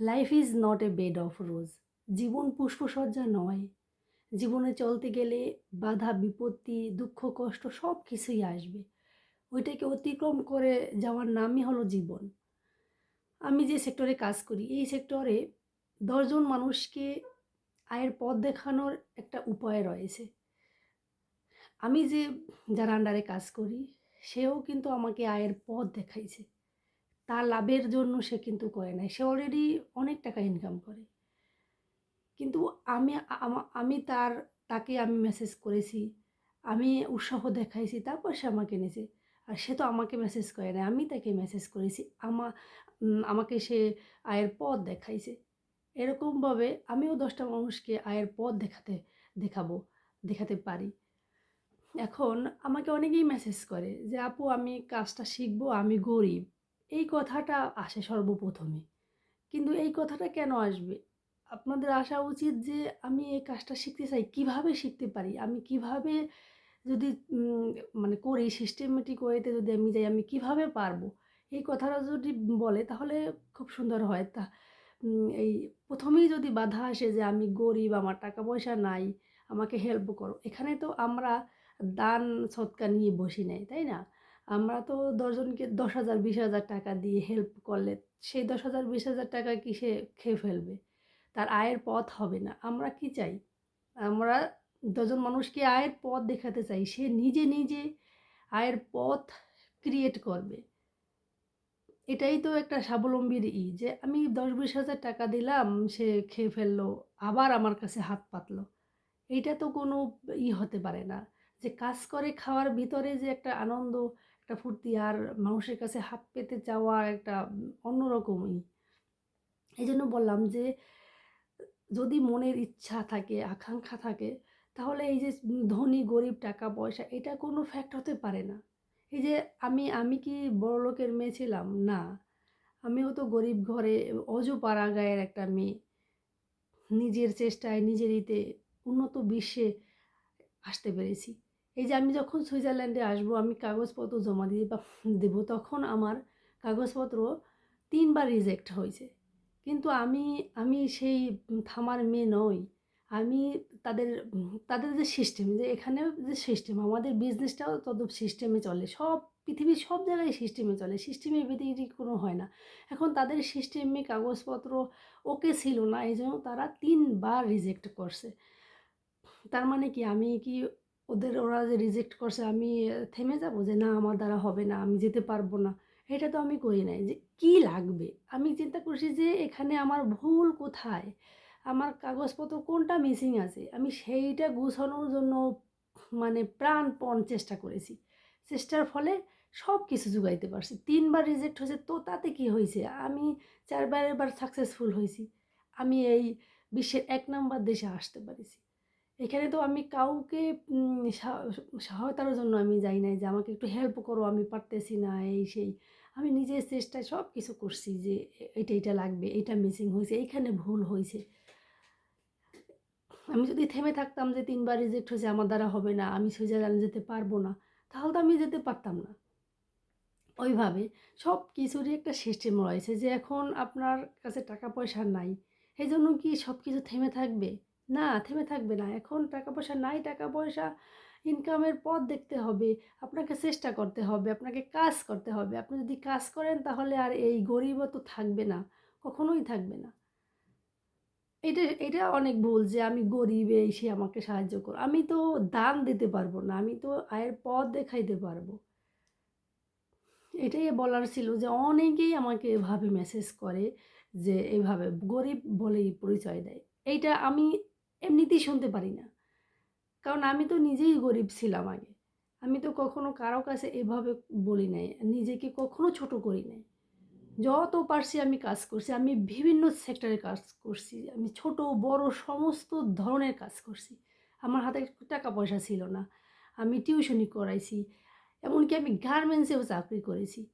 Life is not a bed of rose জীবন পুষ্পসজ্জা নয়। জীবনে চলতে গেলে বাধা, বিপত্তি, দুঃখ, কষ্ট সব কিছুই আসবে। ওইটাকে অতিক্রম করে যাওয়ার নামই হলো জীবন। আমি যে সেক্টরে কাজ করি, এই সেক্টরে দশজন মানুষকে আয়ের পথ দেখানোর একটা উপায় রয়েছে। আমি যে, যার আন্ডারে কাজ করি, সেও কিন্তু আমাকে আয়ের পথ দেখাইছে। তার লাভের জন্য সে কিন্তু করে নাই। সে অলরেডি অনেক টাকা ইনকাম করে। কিন্তু আমি আমি তার, তাকে আমি মেসেজ করেছি। আমি উৎসাহ দেখাইছি, তারপর সে আমাকে নিয়েছে আর সে তো আমাকে মেসেজ করে না আমি তাকে মেসেজ করেছি। আমা আমাকে সে আয়ের পথ দেখাইছে। এরকমভাবে আমিও দশটা মানুষকে আয়ের পথ দেখাতে, দেখাবো, দেখাতে পারি। এখন আমাকে অনেকেই মেসেজ করে যে, আপু, আমি কাজটা শিখব, আমি গরিব। এই কথাটা আসে সর্বপ্রথমে। কিন্তু এই কথাটা কেন আসবে? আপনাদের আসা উচিত যে আমি এই কাজটা শিখতে চাই, কীভাবে শিখতে পারি? আমি কীভাবে যদি মানে করি সিস্টেমেটিক ওয়েতে যদি আমি যাই, আমি কীভাবে পারব? এই কথাটা যদি বলে, তাহলে খুব সুন্দর হয়। তা এই প্রথমেই যদি বাধা আসে যে আমি গরিব, আমার টাকা পয়সা নাই, আমাকে হেল্প করো, এখানে তো আমরা দান সৎকার নিয়ে বসি নাই, তাই না? আমরা তো দশজনকে দশ হাজার, বিশ হাজার টাকা দিয়ে হেল্প করলে সেই দশ হাজার, বিশ হাজার টাকা কি সে খেয়ে ফেলবে? তার আয়ের পথ হবে না। আমরা কি চাই? আমরা দশজন মানুষকে আয়ের পথ দেখাতে চাই। সে নিজে নিজে আয়ের পথ ক্রিয়েট করবে। এটাই তো একটা স্বাবলম্বীর ই যে আমি দশ, বিশ হাজার টাকা দিলাম, সে খেয়ে ফেলল, আবার আমার কাছে হাত পাতলো। এইটা তো কোনো ই হতে পারে না। যে কাজ করে খাওয়ার ভিতরে যে একটা আনন্দ একটা ফুর্তি আর মানুষের কাছে হাত পেতে চাওয়া একটা অন্যরকমই। এই জন্য বললাম যে, যদি মনের ইচ্ছা থাকে, আকাঙ্ক্ষা থাকে, তাহলে এই যে ধনী, গরিব, টাকা, পয়সা, এটা কোনো ফ্যাক্ট হতে পারে না। এই যে, আমি আমি কি বড় লোকের মেয়ে ছিলাম? না। আমিও তো গরিব ঘরে অজু পাড়া গায়ের একটা মেয়ে। নিজের চেষ্টায়, নিজের ইতে উন্নত বিশ্বে আসতে পেরেছি। এই যে আমি যখন সুইজারল্যান্ডে আসব, আমি কাগজপত্র জমা দিয়ে বা দেবো, তখন আমার কাগজপত্র তিনবার রিজেক্ট হয়েছে। কিন্তু আমি আমি সেই থামার মেয়ে নই। আমি তাদের তাদের যে সিস্টেম যে এখানে যে সিস্টেম আমাদের বিজনেসটাও তত সিস্টেমে চলে। সব, পৃথিবীর সব জায়গায় সিস্টেমে চলে। সিস্টেমে ব্যতিক্রম কোনো হয় না। এখন তাদের সিস্টেমে কাগজপত্র ওকে ছিল না এই জন্য তারা তিনবার রিজেক্ট করছে। তার মানে কি, আমি কি ওদের ওরা যে রিজেক্ট করছে, আমি থেমে যাব যে না, আমার দ্বারা হবে না, আমি যেতে পারব না। এটা তো আমি করি নাই যে কি লাগবে? আমি চিন্তা করছি যে এখানে আমার ভুল কোথায়? আমার কাগজপত্র কোনটা মিসিং আছে? আমি সেইটা গুছানোর জন্য মানে প্রাণপণ চেষ্টা করেছি। চেষ্টার ফলে সব কিছু জোগাইতে পারছি। তিনবার রিজেক্ট হয়েছে তো তাতে কি হয়েছে? আমি চারবার এবার সাকসেসফুল হয়েছি। আমি এই বিশ্বের এক নম্বর দেশে আসতে পারিছি। এখানে তো আমি কাউকে সহায়তার জন্য আমি যাই নাই যে আমাকে একটু হেল্প করো, আমি পারতেছি না, এই সেই। আমি নিজের চেষ্টায় সব কিছু করছি যে এটা এটা লাগবে এটা মিসিং হয়েছে, এইখানে ভুল হয়েছে। আমি যদি থেমে থাকতাম যে তিনবার রিজেক্ট হয়েছে, আমার দ্বারা হবে না, আমি সুইজারল্যান্ড যেতে পারব না, তাহলে তো আমি যেতে পারতাম না। ওইভাবে সব কিছুরই একটা সিস্টেম রয়েছে যে এখন আপনার কাছে টাকা পয়সা নাই এই জন্য কি সব কিছু থেমে থাকবে? না, থেমে থাকবে না। এখন টাকা পয়সা নাই টাকা পয়সা ইনকামের পথ দেখতে হবে। আপনাকে চেষ্টা করতে হবে, আপনাকে কাজ করতে হবে। আপনি যদি কাজ করেন তাহলে আর এই গরিবও তো থাকবে না, কখনোই থাকবে না। এটা এটা অনেক ভুল যে আমি গরিব, এই সে আমাকে সাহায্য করো। আমি তো দান দিতে পারব না, আমি তো আয়ের পথ দেখাইতে পারব। এটাই বলার ছিল যে অনেকেই আমাকে এভাবে মেসেজ করে যে এভাবে গরিব বলেই পরিচয় দেয়। এইটা আমি এমনিতেই শুনতে পারি না। কারণ আমি তো নিজেই গরিব ছিলাম আগে। আমি তো কখনো কারও কাছে এভাবে বলি নাই, নিজেকে কখনো ছোট করি নাই। যত পারছি আমি কাজ করছি, আমি বিভিন্ন সেক্টরে কাজ করছি, আমি ছোট, বড়, সমস্ত ধরনের কাজ করছি। আমার হাতে টাকা পয়সা ছিল না, আমি টিউশনি করাইছি, এমনকি আমি গার্মেন্টসেও চাকরি করেছি।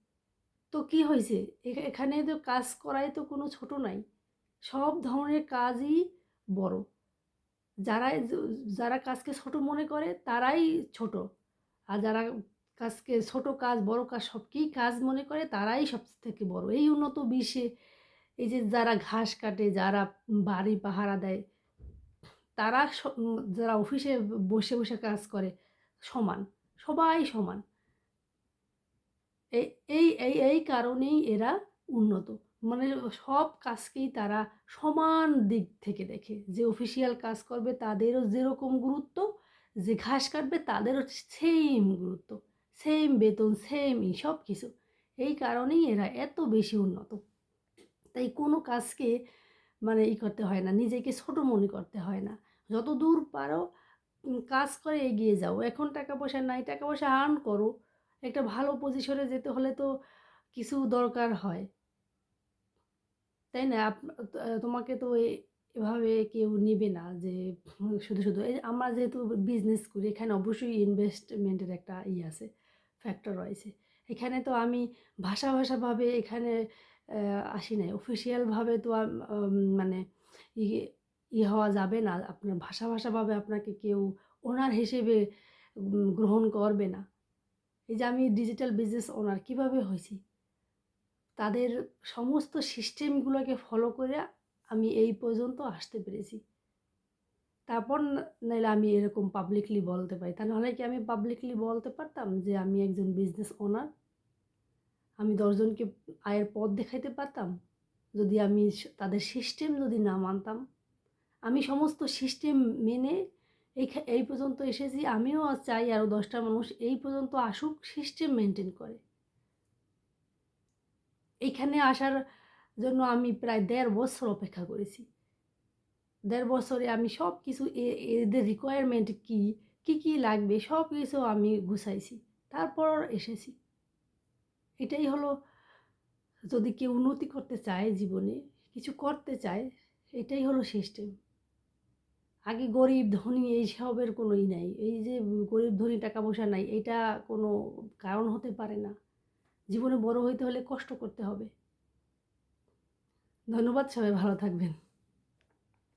তো কি হয়েছে এখা- এখানে তো কাজ করাই তো কোনো ছোট নাই। সব ধরনের কাজই বড়। যারা যারা কাজকে ছোট মনে করে তারাই ছোট আর যারা কাজকে ছোট কাজ বড় কাজ সবকেই কাজ মনে করে তারাই সব থেকে বড় এই উন্নত বিশ্বে এই যে যারা ঘাস কাটে, যারা বাড়ি পাহারা দেয়, তারা যারা অফিসে বসে, বসে কাজ করে সমান। সবাই সমান। এই এই এই কারণেই এরা উন্নত। মানে সব কাজকেই তারা সমান দিক থেকে দেখে। যে অফিসিয়াল কাজ করবে তাদেরও যেরকম গুরুত্ব, যে ঘাস কাটবে তাদেরও সেইম গুরুত্ব, সেইম বেতন, সেমই সব কিছু এই কারণেই এরা এত বেশি উন্নত। তাই কোনো কাজকে মানে ই করতে হয় না, নিজেকে ছোট মনে করতে হয় না। যত দূর পারো কাজ করে এগিয়ে যাও। এখন টাকা পয়সা নাই, টাকা পয়সা আর্ন করো। একটা ভালো পজিশনে যেতে হলে তো কিছু দরকার হয়। তাই না? তোমাকে তো এভাবে কেউ নিবে না যে শুধু, শুধু এই আমরা যেহেতু বিজনেস করি এখানে অবশ্যই ইনভেস্টমেন্টের একটা ই আছে, ফ্যাক্টর রয়েছে। এখানে তো আমি ভাষা, ভাষাভাবে এখানে আসি নাই। অফিসিয়ালভাবে তো মানে ই হওয়া যাবে না। আপনার ভাষা, ভাষাভাবে আপনাকে কেউ ওনার হিসেবে গ্রহণ করবে না। এই যে আমি ডিজিটাল বিজনেস ওনার কীভাবে হইছি? তাদের সমস্ত সিস্টেমগুলোকে ফলো করে আমি এই পর্যন্ত আসতে পেরেছি। তারপর না, নাইলে আমি এরকম পাবলিকলি বলতে পারি। তা নাহলে কি আমি পাবলিকলি বলতে পারতাম যে আমি একজন বিজনেস ওনার? আমি দশজনকে আয়ের পথ দেখাইতে পারতাম? যদি আমি তাদের সিস্টেম যদি না মানতাম? আমি সমস্ত সিস্টেম মেনে এইখা, এই পর্যন্ত এসেছি। আমিও চাই আরও দশটা মানুষ এই পর্যন্ত আসুক সিস্টেম মেনটেন করে। এইখানে আসার জন্য আমি প্রায় দেড় বছর অপেক্ষা করেছি। দেড় বছরে আমি সবকিছু এ এদের রিকোয়ারমেন্ট কী, কী, কী লাগবে সব কিছু আমি গুছাইছি। তারপর এসেছি। এটাই হলো যদি কেউ উন্নতি করতে চায় জীবনে, কিছু করতে চায়, এটাই হলো সিস্টেম। আগে গরিব, ধনী এইসবের কোনো ই নাই। এই যে গরিব, ধনী, টাকা পয়সা নাই এটা কোনো কারণ হতে পারে না। জীবনে বড় হইতে হলে কষ্ট করতে হবে। ধন্যবাদ, সবাই ভালো থাকবেন।